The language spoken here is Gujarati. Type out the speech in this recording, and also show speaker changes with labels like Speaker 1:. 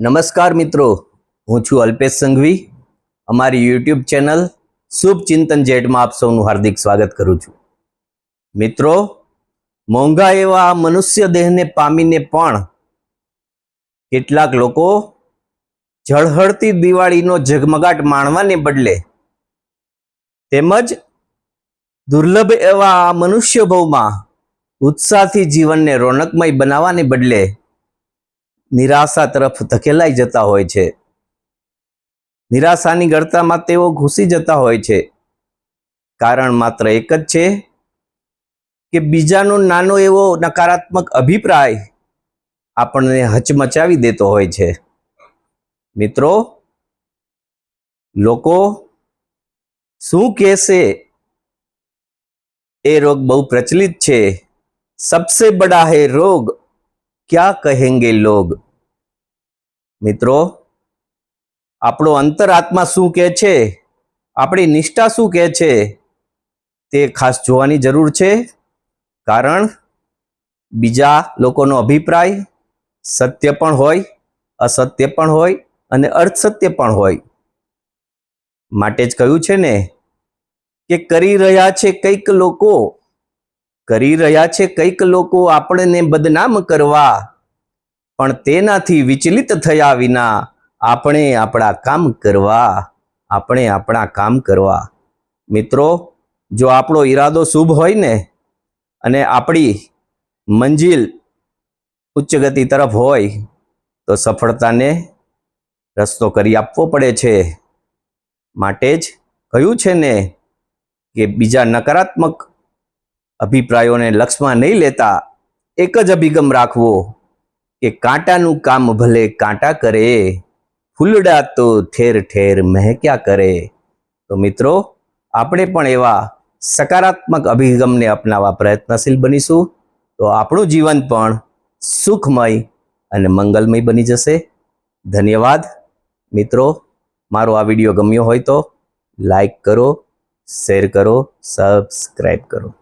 Speaker 1: નમસ્કાર મિત્રો, હું છું અલ્પેશ સંઘવી. અમારી યુટ્યુબ ચેનલ શુભ ચિંતન જેટમાં આપ સૌનું હાર્દિક સ્વાગત કરું છું. મિત્રો, મોંઘા એવા મનુષ્ય દેહને પામીને પણ કેટલાક લોકો ઝળહળતી દિવાળીનો ઝગમગાટ માણવાને બદલે તેમજ દુર્લભ એવા મનુષ્ય ભવમાં ઉત્સાહથી જીવનને રોનકમય બનાવવાને બદલે નિરાશા તરફ ધકેલાઈ જતા હોય છે. નિરાશાની ગળતામાં તેઓ ઘૂસી જતા હોય છે. કારણ માત્ર એક જ છે કે બીજાનો નાનો એવો નકારાત્મક અભિપ્રાય આપણને હચમચાવી દેતો હોય છે. મિત્રો, લોકો શું કહેશે? એ રોગ બહુ પ્રચલિત છે. સબસે બડા હે રોગ ક્યા કહેંગે લોગ મિત્રો આપણો અંતરાત્મા શું કહે છે આપણી નિષ્ઠા શું કહે છે તે ખાસ જોવાની જરૂર છે કારણ બીજા લોકોનો અભિપ્રાય સત્ય પણ હોય અસત્ય પણ હોય અને અર્થસત્ય પણ હોય. માટે જ કહ્યું છે ને, કે કરી રહ્યા છે કંઈક લોકો કરી રહ્યા છે કંઈક લોકો આપણને બદનામ કરવા. પણ તેનાથી વિચલિત થયા વિના આપણે આપણા કામ કરવા. આપણે આપણા કામ કરવા. મિત્રો, જો આપણો ઈરાદો શુભ હોય ને, અને આપણી મંજિલ ઉચ્ચ ગતિ તરફ હોય, તો સફળતાને રસ્તો કરી આપવો પડે છે. માટે જ કહ્યું છે ને કે બીજા નકારાત્મક અભિપ્રાયોને લક્ષમાં નહીં લેતા, એક જ અભિગમ રાખવો કે કાંટાનું કામ ભલે કાંટા કરે, ફૂલડા તો ઠેર ઠેર મહેક્યા કરે. તો મિત્રો, આપણે પણ એવા સકારાત્મક અભિગમને અપનાવવા પ્રયત્નશીલ બનીશું. તો આપણું જીવન પણ સુખમય અને મંગલમય બની જશે. ધન્યવાદ. મિત્રો, મારો આ વીડિયો ગમ્યો હોય તો લાઈક કરો, શેર કરો, સબસ્ક્રાઈબ કરો.